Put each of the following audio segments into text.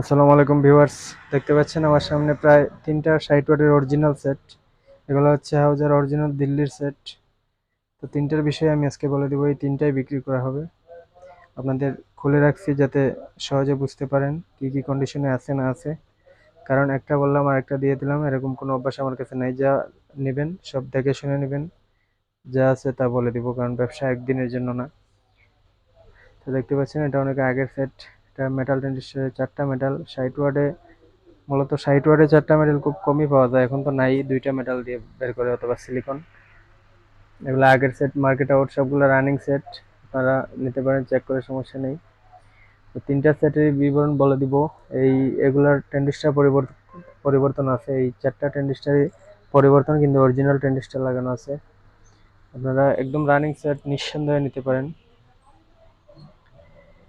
আসসালামু আলাইকুম ভিউয়ার্স। দেখতে পাচ্ছেন আমার সামনে প্রায় তিনটা ষাট ওয়াটের অরিজিনাল সেট এগুলো হচ্ছে হাউজার অরিজিনাল দিল্লির সেট তো তিনটার বিষয়ে আমি আজকে বলে দেবো, এই তিনটাই বিক্রি করা হবে। আপনাদের খুলে রাখছি যাতে সহজে বুঝতে পারেন কি কি কন্ডিশনে আছে না আছে। কারণ একটা বললাম আর একটা দিয়ে দিলাম, এরকম কোনো অভ্যাস আমার কাছে নাই। যা নেবেন, সব দেখে শুনে নেবেন। যা আছে তা বলে দিব, কারণ ব্যবসা একদিনের জন্য না। তো দেখতে পাচ্ছেন এটা অনেক আগের সেট এটা মেটাল টেন্ডিস্টারের চারটা মেটাল ষাট ওয়ার্ডে মূলত ষাট ওয়ার্ডে চারটা মেটাল খুব কমই পাওয়া যায়। এখন তো নাই দুইটা মেটাল দিয়ে বের করে, অথবা সিলিকন এগুলো আগের সেট মার্কেট আউট সবগুলো রানিং সেট আপনারা নিতে পারেন চেক করে সমস্যা নেই। তো তিনটা সেটের বিবরণ বলে দিব। এই এগুলার টেন্ডিস্টার পরিবর্তন পরিবর্তন আছে। এই চারটা টেন্ডিস্টারই পরিবর্তন কিন্তু অরিজিনাল টেন্ডিস্টার লাগানো আছে। আপনারা একদম রানিং সেট নিঃসন্দেহে নিতে পারেন।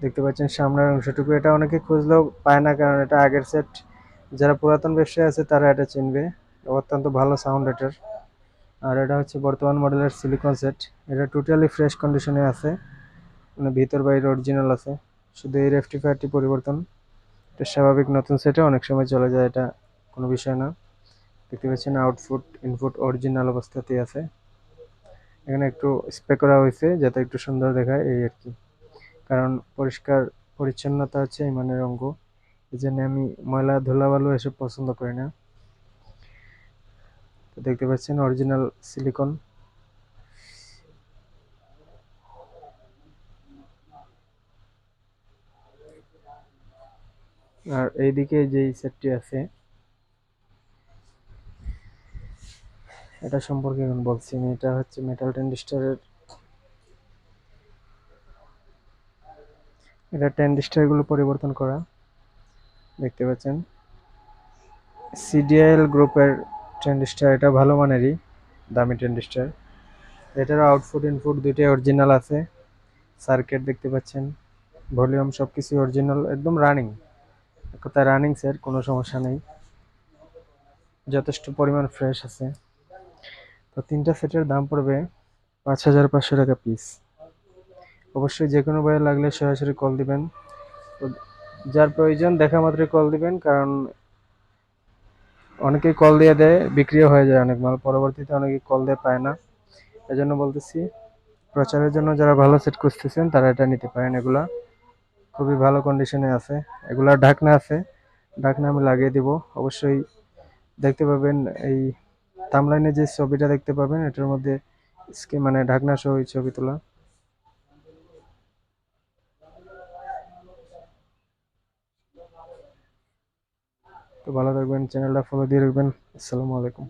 দেখতে পাচ্ছেন সামনের অংশটুকু। এটা অনেকে খুঁজলেও পায় না, কারণ এটা আগের সেট যারা পুরাতন ব্যবসায়ী আছে, তারা এটা চিনবে। অত্যন্ত ভালো সাউন্ড এটার। আর এটা হচ্ছে বর্তমান মডেলের সিলিকন সেট এটা টোটালি ফ্রেশ কন্ডিশনে আছে। মানে ভিতর বাইরে অরিজিনাল আছে। শুধু এই রেফটিফায়ারটি পরিবর্তন। এটা স্বাভাবিক নতুন সেটে অনেক সময় চলে যায়, এটা কোনো বিষয় না। দেখতে পাচ্ছেন আউটপুট ইনপুট অরিজিনাল অবস্থাতেই আছে। এখানে একটু স্প্রে করা হয়েছে, যাতে একটু সুন্দর দেখায় এই আর কি। কারণ পরিষ্কার পরিচ্ছন্নতা হচ্ছে ইমানের অঙ্গ। এই জন্য আমি ময়লা ধুলাবালু এসব পছন্দ করি না। তো দেখতে পাচ্ছেন অরিজিনাল সিলিকন আর এইদিকে যে সেটটি আছে, এটা সম্পর্কে এখন বলছি এটা হচ্ছে মেটাল টেন্ডিস্টারের এটা টেন্ডিস্টারগুলো পরিবর্তন করা। দেখতে পাচ্ছেন। সিডিএল গ্রুপের টেন্ডিস্টার এটা ভালো মানেরই, দামি টেন্ডিস্টার এটার আউটফুট ইনপুট দুইটাই অরিজিনাল আছে। সার্কিট দেখতে পাচ্ছেন। ভলিউম সব কিছু অরিজিনাল একদম রানিং কোথায় রানিং সেট কোনো সমস্যা নেই। যথেষ্ট পরিমাণ ফ্রেশ আছে। তো তিনটা সেটের দাম পড়বে পাঁচ হাজার পাঁচশো টাকা পিস অবশ্যই যে কোনো বইয়ে লাগলে সরাসরি কল দিবেন। যার প্রয়োজন দেখা মাত্রই কল দিবেন, কারণ অনেকেই কল দিয়ে দেয়, বিক্রিও হয়ে যায় অনেক মাল, পরবর্তীতে অনেকে কল দিয়ে পায় না। এজন্য বলতেছি, প্রচারের জন্য যারা ভালো সেট খুঁজতেছেন, তারা এটা নিতে পারেন। এগুলা খুবই ভালো কন্ডিশনে আছে। এগুলার ঢাকনা আছে, ঢাকনা আমি লাগিয়ে দিব। অবশ্যই দেখতে পাবেন এই তামলাইনে যে ছবিটা দেখতে পাবেন, এটার মধ্যে মানে ঢাকনা সহ ছবি তোলা। তো ভালো থাকবেন চ্যানেলটা ফলো দিয়ে রাখবেন। আসসালামু আলাইকুম।